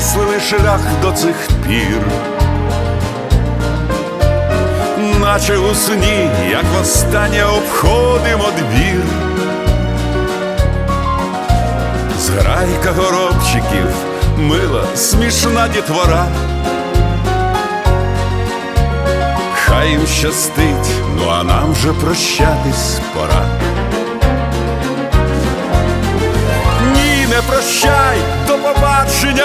Накреслили шлях до цих пір. Наче у сні, як востаннє обходимо двір. Зграйка горобчиків, мила, смішна дітвора. Хай їм щастить, ну а нам вже прощатись пора. Ні, не прощай, до побачення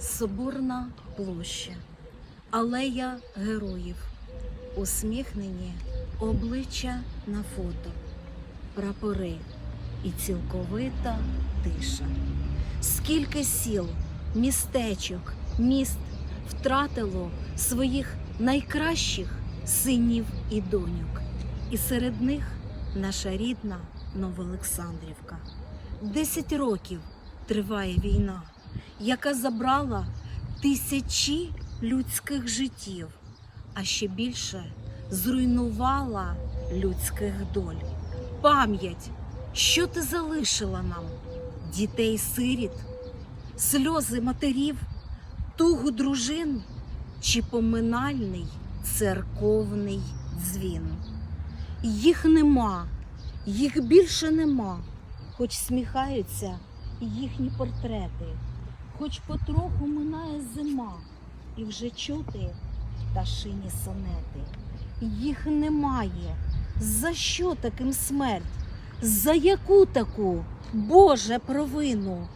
Соборна площа, Алея героїв, усміхнені обличчя на фото, прапори. І цілковита тиша. Скільки сіл, містечок, міст втратило своїх найкращих синів і доньок, і серед них наша рідна Новоолександрівка. Десять років триває війна, яка забрала тисячі людських життів, а ще більше зруйнувала людських доль. Пам'ять, що ти залишила нам, дітей сиріт, сльози матерів, тугу дружин чи поминальний церковний дзвін. Їх нема, їх більше нема хоч сміхаються їхні портрети, хоч потроху минає зима, і вже чути пташині сонети. Їх немає. За що таким смерть? За яку таку, Боже, провину?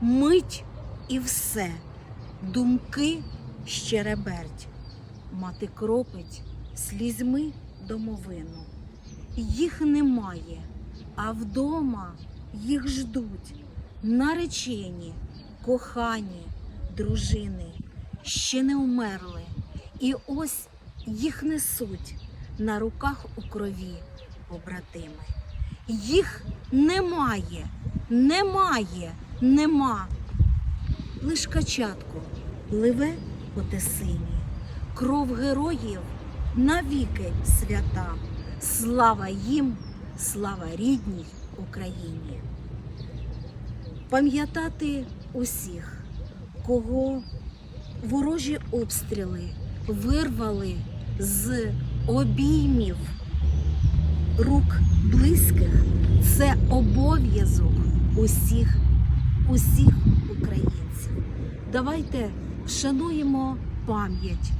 Мить і все, думки щереберть, мати кропить слізьми домовину. Їх немає, а вдома їх ждуть наречені, кохані, дружини, ще не вмерли. І ось їх несуть на руках у крові побратими. Їх немає, немає, нема. Лиш качатку пливе по тесині. Кров героїв навіки свята. Слава їм, слава рідній Україні. Пам'ятати усіх, кого ворожі обстріли вирвали з обіймів рук близьких, це обов'язок усіх, усіх українців. Давайте вшануємо пам'ять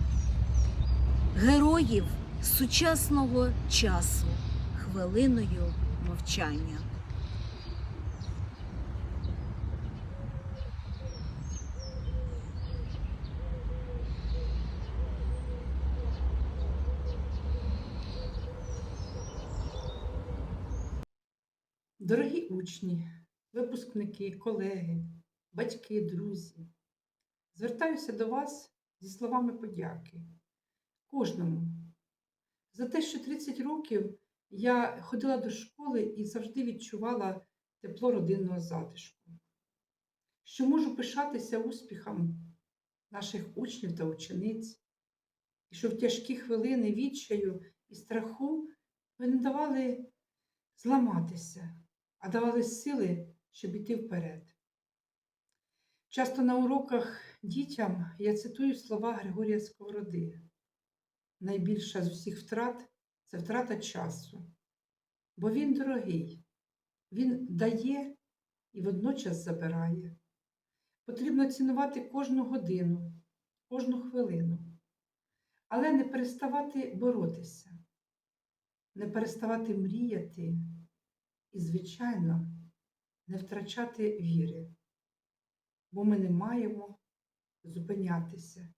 героїв сучасного часу хвилиною мовчання. Дорогі учні, випускники, колеги, батьки, друзі, звертаюся до вас зі словами подяки кожному. За те, що 30 років я ходила до школи і завжди відчувала тепло родинного затишку, що можу пишатися успіхом наших учнів та учениць, і що в тяжкі хвилини відчаю і страху ви не давали зламатися а давали сили, щоб іти вперед. Часто на уроках дітям я цитую слова Григорія Сковороди. Найбільша з усіх втрат це втрата часу, бо він дорогий, він дає і водночас забирає. Потрібно цінувати кожну годину, кожну хвилину, але не переставати боротися, не переставати мріяти і, звичайно, не втрачати віри, бо ми не маємо зупинятися.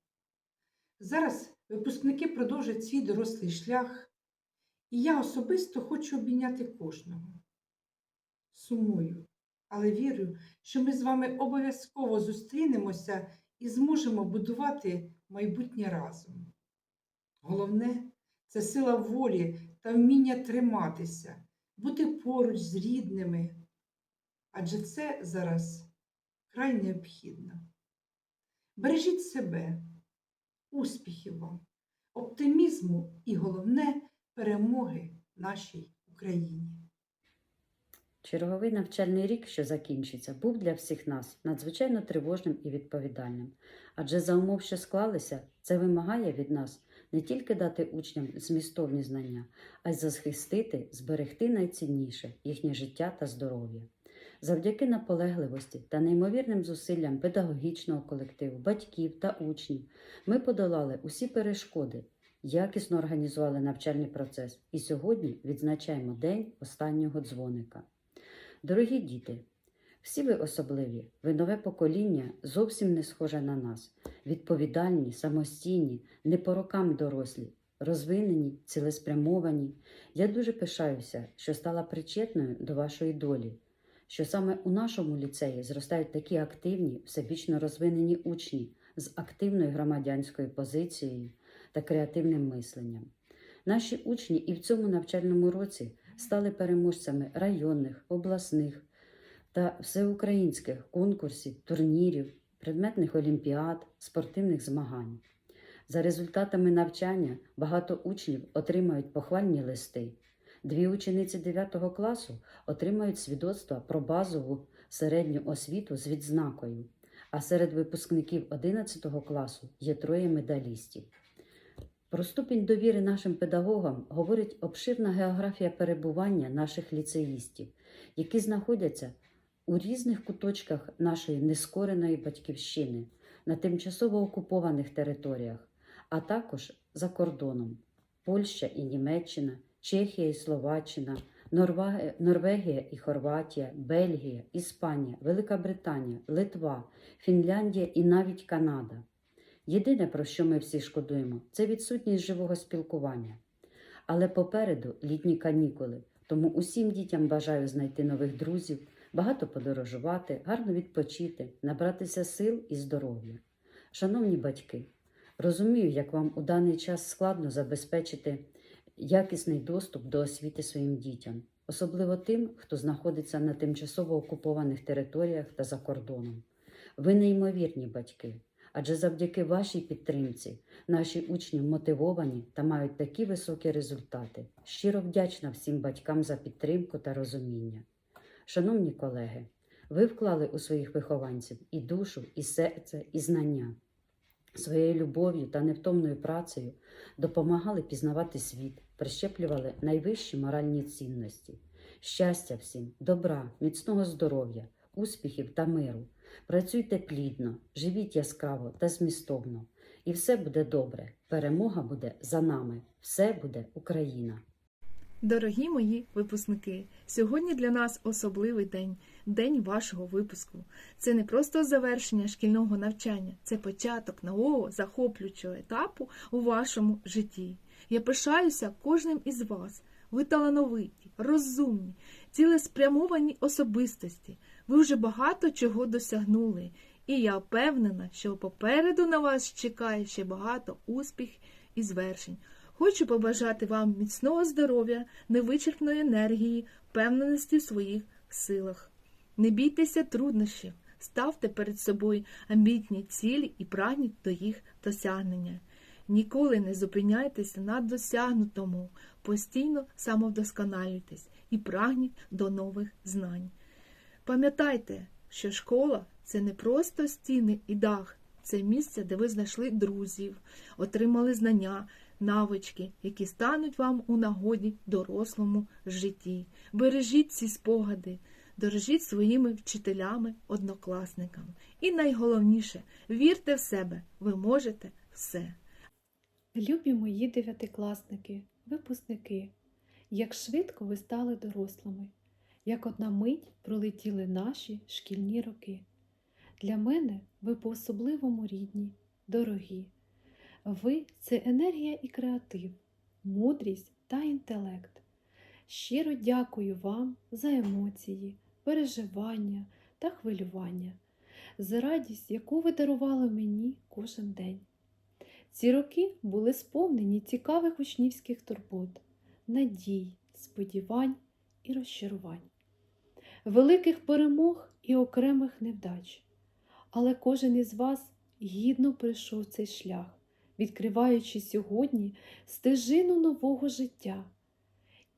Зараз випускники продовжать свій дорослий шлях, і я особисто хочу обійняти кожного. Сумую, але вірю, що ми з вами обов'язково зустрінемося і зможемо будувати майбутнє разом. Головне це сила волі та вміння триматися, бути поруч з рідними, адже це зараз край необхідно. Бережіть себе, успіхів вам, оптимізму і головне перемоги нашій Україні. Черговий навчальний рік, що закінчиться, був для всіх нас надзвичайно тривожним і відповідальним. Адже за умов, що склалися, це вимагає від нас не тільки дати учням змістовні знання, а й захистити, зберегти найцінніше їхнє життя та здоров'я. Завдяки наполегливості та неймовірним зусиллям педагогічного колективу, батьків та учнів ми подолали усі перешкоди, якісно організували навчальний процес і сьогодні відзначаємо День останнього дзвоника. Дорогі діти, всі ви особливі, ви нове покоління зовсім не схоже на нас, відповідальні, самостійні, не по рокам дорослі, розвинені, цілеспрямовані. Я дуже пишаюся, що стала причетною до вашої долі, що саме у нашому ліцеї зростають такі активні, всебічно розвинені учні з активною громадянською позицією та креативним мисленням. Наші учні і в цьому навчальному році стали переможцями районних, обласних та всеукраїнських конкурсів, турнірів, предметних олімпіад, спортивних змагань. За результатами навчання багато учнів отримають похвальні листи. Дві учениці 9 класу отримають свідоцтва про базову середню освіту з відзнакою, а серед випускників 11 класу є троє медалістів. Про ступінь довіри нашим педагогам говорить обширна географія перебування наших ліцеїстів, які знаходяться у різних куточках нашої нескореної батьківщини на тимчасово окупованих територіях, а також за кордоном Польща і Німеччина, Чехія і Словаччина, Норвегія, і Хорватія, Бельгія, Іспанія, Велика Британія, Литва, Фінляндія і навіть Канада. Єдине, про що ми всі шкодуємо, це відсутність живого спілкування. Але попереду літні канікули, тому усім дітям бажаю знайти нових друзів, багато подорожувати, гарно відпочити, набратися сил і здоров'я. Шановні батьки, розумію, як вам у даний час складно забезпечити якісний доступ до освіти своїм дітям, особливо тим, хто знаходиться на тимчасово окупованих територіях та за кордоном. Ви неймовірні батьки. Адже завдяки вашій підтримці наші учні мотивовані та мають такі високі результати. Щиро вдячна всім батькам за підтримку та розуміння. Шановні колеги, ви вклали у своїх вихованців і душу, і серце, і знання. Своєю любов'ю та невтомною працею допомагали пізнавати світ, прищеплювали найвищі моральні цінності, щастя всім, добра, міцного здоров'я, успіхів та миру. Працюйте плідно, живіть яскраво та змістовно. І все буде добре. Перемога буде за нами. Все буде Україна. Дорогі мої випускники, сьогодні для нас особливий день, день вашого випуску. Це не просто завершення шкільного навчання, це початок нового захоплюючого етапу у вашому житті. Я пишаюся кожним із вас. Ви талановиті, розумні, цілеспрямовані особистості. Ви вже багато чого досягнули, і я впевнена, що попереду на вас чекає ще багато успіх і звершень. Хочу побажати вам міцного здоров'я, невичерпної енергії, впевненості в своїх силах. Не бійтеся труднощів, ставте перед собою амбітні цілі і прагніть до їх досягнення. Ніколи не зупиняйтеся на досягнутому, постійно самовдосконалюйтесь і прагніть до нових знань. Пам'ятайте, що школа це не просто стіни і дах, це місце, де ви знайшли друзів, отримали знання, навички, які стануть вам у нагоді дорослому житті. Бережіть ці спогади, Дорожіть своїми вчителями, однокласниками. І найголовніше вірте в себе, ви можете все. Любі мої дев'ятикласники, випускники, як швидко ви стали дорослими, як одна мить пролетіли наші шкільні роки. Для мене ви по-особливому рідні, дорогі. Ви це енергія і креатив, мудрість та інтелект. Щиро дякую вам за емоції, переживання та хвилювання, за радість, яку ви дарували мені кожен день. Ці роки були сповнені цікавих учнівських турбот, надій, сподівань і розчарувань, великих перемог і окремих невдач. Але кожен із вас гідно пройшов цей шлях, відкриваючи сьогодні стежину нового життя.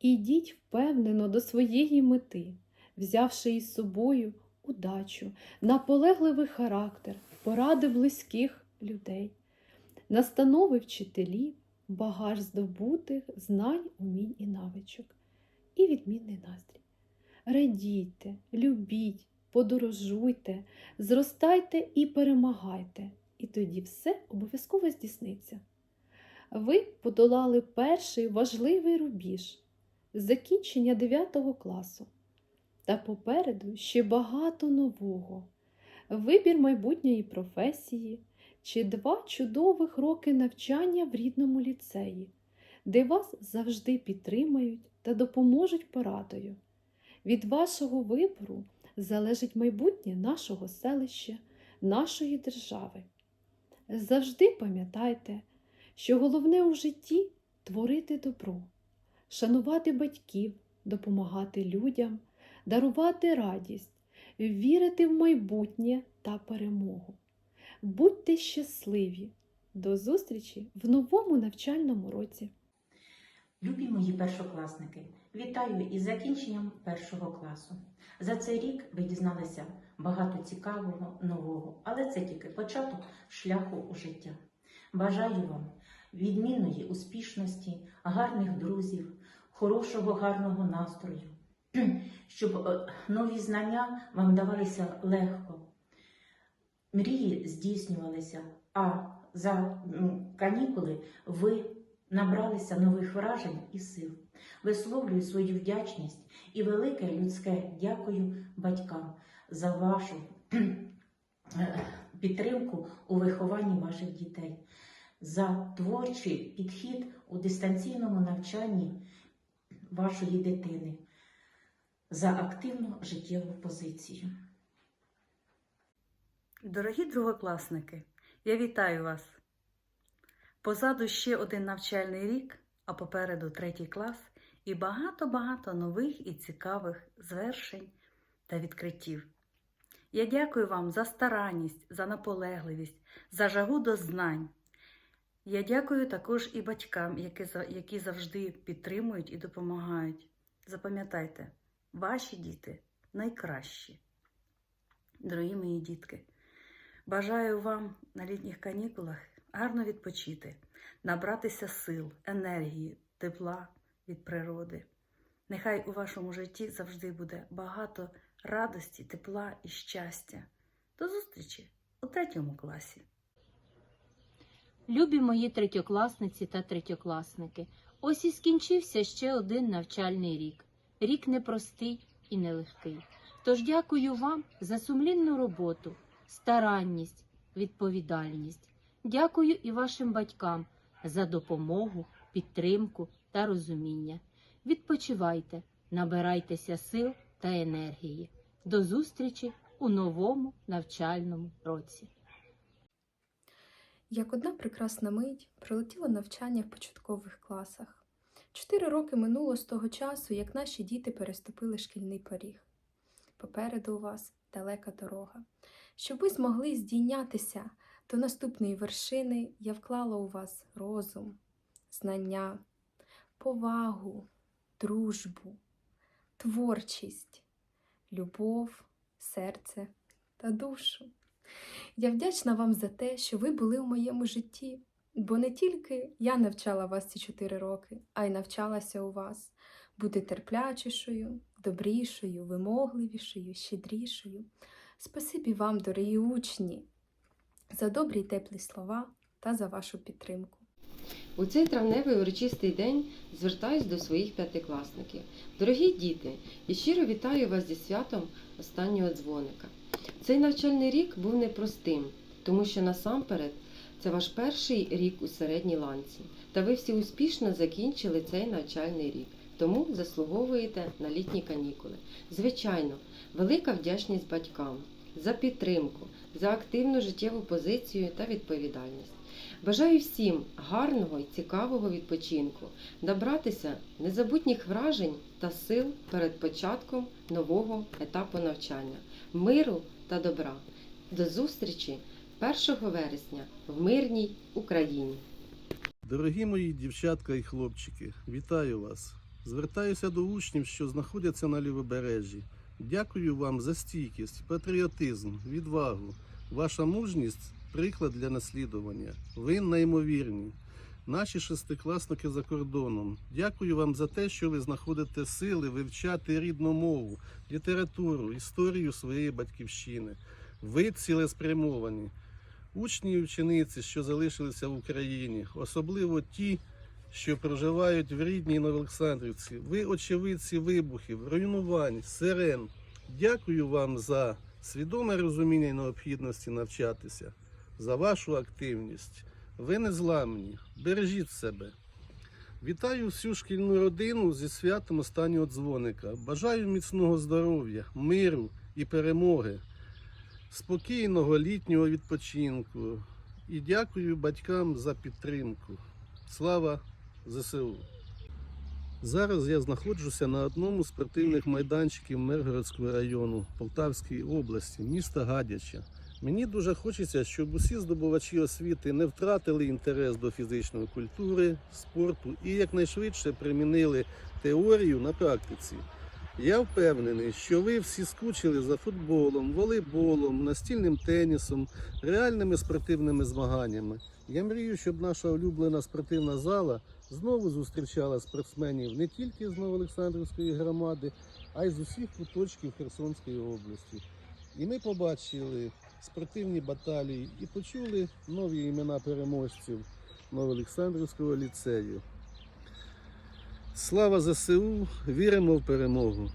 Ідіть впевнено до своєї мети, взявши із собою удачу, наполегливий характер, поради близьких людей настанови вчителів, багаж здобутих знань, умінь і навичок, і відмінний настрій. Радійте, любіть, подорожуйте, зростайте і перемагайте, і тоді все обов'язково здійсниться. Ви подолали перший важливий рубіж закінчення 9 класу. Та попереду ще багато нового. Вибір майбутньої професії чи два чудових роки навчання в рідному ліцеї, де вас завжди підтримають та допоможуть порадою. Від вашого вибору залежить майбутнє нашого селища, нашої держави. Завжди пам'ятайте, що головне у житті творити добро, шанувати батьків, допомагати людям, дарувати радість, вірити в майбутнє та перемогу. Будьте щасливі! До зустрічі в новому навчальному році! Любі мої першокласники, вітаю із закінченням першого класу. За цей рік ви дізналися багато цікавого, нового, але це тільки початок шляху у життя. Бажаю вам відмінної успішності, гарних друзів, хорошого, гарного настрою, щоб е, нові знання вам давалися легко, мрії здійснювалися, а за канікули ви набралися нових вражень і сил. Висловлюю свою вдячність і велике людське дякую батькам за вашу підтримку у вихованні ваших дітей, за творчий підхід у дистанційному навчанні вашої дитини, за активну життєву позицію. Дорогі другокласники, я вітаю вас! Позаду ще один навчальний рік, а попереду третій клас і багато-багато нових і цікавих звершень та відкриттів. Я дякую вам за старанність, за наполегливість, за жагу до знань. Я дякую також і батькам, які, які завжди підтримують і допомагають. Запам'ятайте, ваші діти найкращі. Дорогі мої дітки, бажаю вам на літніх канікулах гарно відпочити, набратися сил, енергії, тепла від природи. Нехай у вашому житті завжди буде багато радості, тепла і щастя. До зустрічі у третьому класі. Любі мої третьокласниці та третьокласники, ось і скінчився ще один навчальний рік. Рік непростий і нелегкий. Тож дякую вам за сумлінну роботу, старанність, відповідальність. Дякую і вашим батькам за допомогу, підтримку та розуміння. Відпочивайте, набирайтеся сил та енергії. До зустрічі у новому навчальному році. Як одна прекрасна мить пролетіло навчання в початкових класах. Чотири роки минуло з того часу, як наші діти переступили шкільний поріг. Попереду у вас далека дорога. Щоб ви змогли здійнятися до наступної вершини, я вклала у вас розум, знання, повагу, дружбу, творчість, любов, серце та душу. Я вдячна вам за те, що ви були у моєму житті, бо не тільки я навчала вас ці чотири роки, а й навчалася у вас бути терплячішою, добрішою, вимогливішою, щедрішою. Спасибі вам, дорогі учні, за добрі теплі слова та за вашу підтримку. У цей травневий урочистий день звертаюсь до своїх п'ятикласників. Дорогі діти, і щиро вітаю вас зі святом останнього дзвоника. Цей навчальний рік був непростим, тому що насамперед це ваш перший рік у середній ланці, та ви всі успішно закінчили цей навчальний рік, тому заслуговуєте на літні канікули. Звичайно, велика вдячність батькам за підтримку, за активну життєву позицію та відповідальність. Бажаю всім гарного і цікавого відпочинку, набратися незабутніх вражень та сил перед початком нового етапу навчання, миру та добра. До зустрічі 1 вересня в мирній Україні. Дорогі мої дівчатка і хлопчики, вітаю вас! Звертаюся до учнів, що знаходяться на лівобережжі. Дякую вам за стійкість, патріотизм, відвагу. Ваша мужність приклад для наслідування. Ви неймовірні. Наші шестикласники за кордоном. Дякую вам за те, що ви знаходите сили вивчати рідну мову, літературу, історію своєї батьківщини. Ви цілеспрямовані. Учні і учениці, що залишилися в Україні, особливо ті, що проживають в рідній Новоолександрівці. Ви очевидці вибухів, руйнувань, сирен. Дякую вам за свідоме розуміння і необхідності навчатися, за вашу активність. Ви незламні, бережіть себе. Вітаю всю шкільну родину зі святом останнього дзвоника. Бажаю міцного здоров'я, миру і перемоги спокійного літнього відпочинку і дякую батькам за підтримку. Слава ЗСУ! Зараз я знаходжуся на одному з спортивних майданчиків Миргородського району Полтавської області, міста Гадяча. Мені дуже хочеться, щоб усі здобувачі освіти не втратили інтерес до фізичної культури, спорту і якнайшвидше примінили теорію на практиці. Я впевнений, що ви всі скучили за футболом, волейболом, настільним тенісом, реальними спортивними змаганнями. Я мрію, щоб наша улюблена спортивна зала знову зустрічала спортсменів не тільки з Новоолександрівської громади, а й з усіх куточків Херсонської області. І ми побачили спортивні баталії і почули нові імена переможців Новоолександрівського ліцею. Слава ЗСУ! Віримо в перемогу!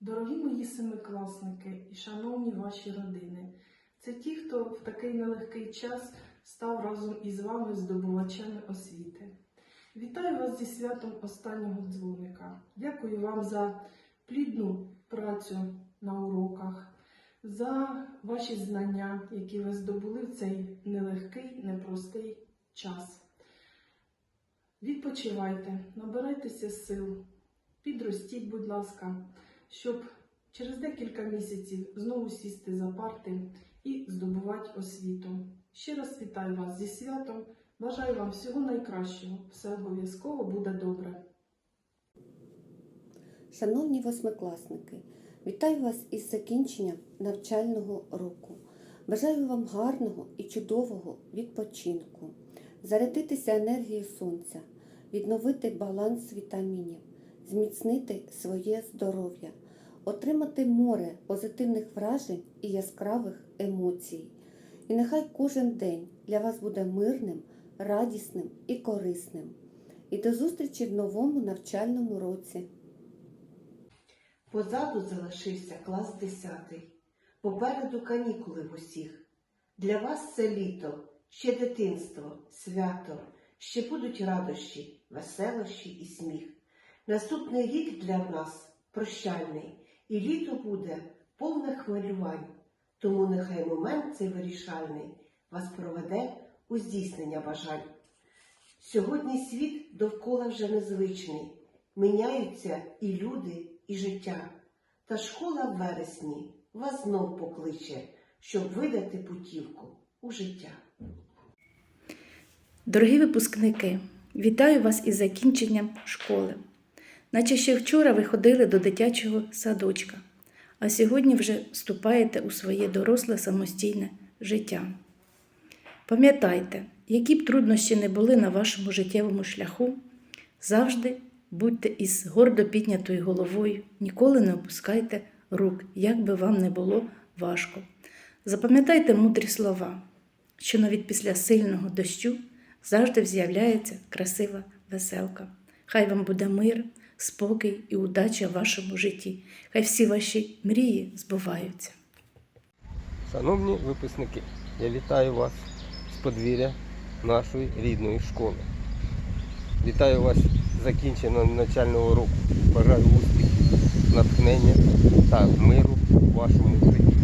Дорогі мої семикласники і шановні ваші родини, це ті, хто в такий нелегкий час став разом із вами здобувачами освіти. Вітаю вас зі святом останнього дзвоника. Дякую вам за плідну працю на уроках, за ваші знання, які ви здобули в цей нелегкий, непростий час. Відпочивайте, набирайтеся сил, підростіть, будь ласка, щоб через декілька місяців знову сісти за парти і здобувати освіту. Ще раз вітаю вас зі святом. Бажаю вам всього найкращого. Все обов'язково буде добре. Шановні восьмикласники, вітаю вас із закінченням навчального року. Бажаю вам гарного і чудового відпочинку, зарядитися енергією сонця, відновити баланс вітамінів, зміцнити своє здоров'я, отримати море позитивних вражень і яскравих емоцій. І нехай кожен день для вас буде мирним, радісним і корисним. І до зустрічі в новому навчальному році. Позаду залишився клас 10. Попереду канікули в усіх. Для вас це літо, ще дитинство, свято, ще будуть радощі, веселощі і сміх. Наступний рік для нас прощальний, і літо буде повне хвилювань. Тому нехай момент цей вирішальний вас проведе у здійснення бажань. Сьогодні світ довкола вже незвичний, міняються і люди, і життя. Та школа в вересні вас знов покличе, щоб видати путівку у життя. Дорогі випускники, вітаю вас із закінченням школи. Наче ще вчора ви ходили до дитячого садочка, а сьогодні вже вступаєте у своє доросле самостійне життя. Пам'ятайте, які б труднощі не були на вашому життєвому шляху, завжди Будьте із гордо піднятою головою, ніколи не опускайте рук, як би вам не було важко. Запам'ятайте мудрі слова, що навіть після сильного дощу завжди з'являється красива веселка. Хай вам буде мир, спокій і удача в вашому житті. Хай всі ваші мрії збуваються. Шановні випускники, я вітаю вас з подвір'я нашої рідної школи. Вітаю вас з закінченням навчального року. Бажаю успіхів, натхнення та миру у вашому житті.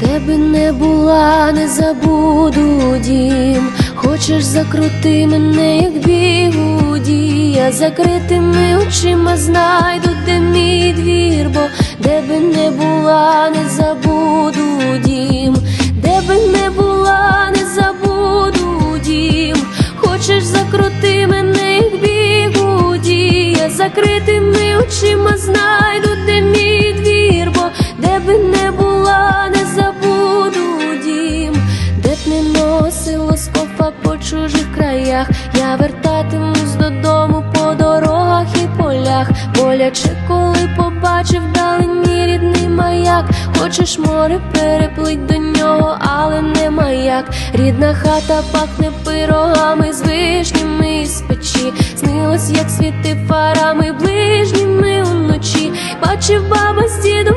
Де би не була, не забуду дім. Хочеш закрути мене, як бігуді, я закритими очима знайду, де мій двір, бо де би не була, не забуду дім, де би не була, не забуду дім. Хочеш закрути мене, як бігуді, я закритими очима знайду, де мій Рідна хата пахне пирогами з вишнями з печі, снилось, як світи фарами ближніми уночі. Бачив баба з дідом